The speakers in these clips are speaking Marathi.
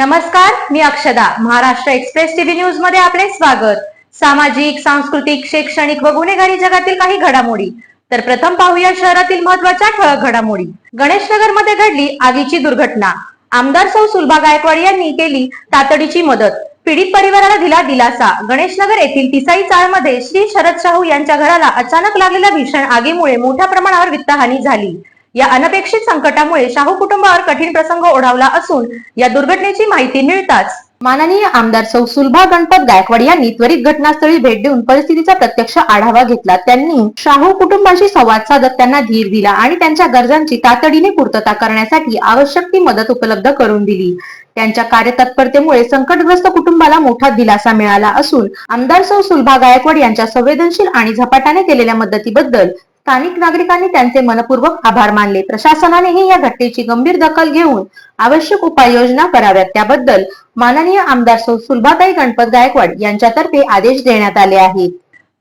नमस्कार मी अक्षदा. महाराष्ट्र एक्सप्रेस टीव्ही न्यूजमध्ये आपले स्वागत. सामाजिक सांस्कृतिक शैक्षणिक व गुन्हेगारी जगातील काही घडामोडी. तर प्रथम पाहूया शहरातील महत्त्वाच्या ठळक घडामोडी. गणेशनगरमध्ये घडली आगीची दुर्घटना. आमदार सौ सुलभा गायकवाड यांनी केली तातडीची मदत. पीडित परिवाराला दिला दिलासा. गणेशनगर येथील तिसाई चाळमध्ये श्री शरद शाहू यांच्या घराला अचानक लागलेल्या भीषण आगीमुळे मोठ्या प्रमाणावर वित्तहानी झाली. या अनपेक्षित संकटामुळे शाहू कुटुंबावर कठीण प्रसंग ओढावला असून या दुर्घटनेची माहिती मिळताच. माननीय आमदार सौ सुलभा गणपत गायकवाड यांनी त्वरित घटनास्थळी भेट देऊन परिस्थितीचा प्रत्यक्ष आढावा घेतला. त्यांनी शाहू कुटुंबाशी संवाद साधत त्यांना धीर दिला आणि त्यांच्या गरजांची तातडीने पूर्तता करण्यासाठी आवश्यक ती मदत उपलब्ध करून दिली. त्यांच्या कार्यतत्परतेमुळे संकटग्रस्त कुटुंबाला मोठा दिलासा मिळाला असून आमदार सौ सुलभा गायकवाड यांच्या संवेदनशील आणि झपाट्याने केलेल्या मदतीबद्दल स्थानिक नागरिकांनी त्यांचे मनपूर्वक आभार मानले. प्रशासनानेही या घटनेची गंभीर दखल घेऊन आवश्यक उपाययोजना कराव्यात. त्याबद्दल माननीय आमदार सुलभाताई गणपत गायकवाड यांच्यातर्फे आदेश देण्यात आले आहेत.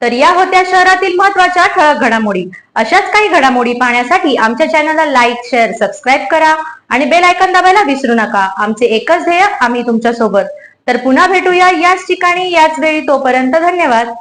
तर या होत्या शहरातील महत्त्वाच्या ठळक घडामोडी. अशाच काही घडामोडी पाहण्यासाठी आमच्या चॅनलला लाईक शेअर सबस्क्राईब करा आणि बेल आयकॉन दाबायला विसरू नका. आमचे एकच ध्येय आम्ही तुमच्यासोबत तर पुन्हा भेटूया याच ठिकाणी याच वेळी तोपर्यंत धन्यवाद.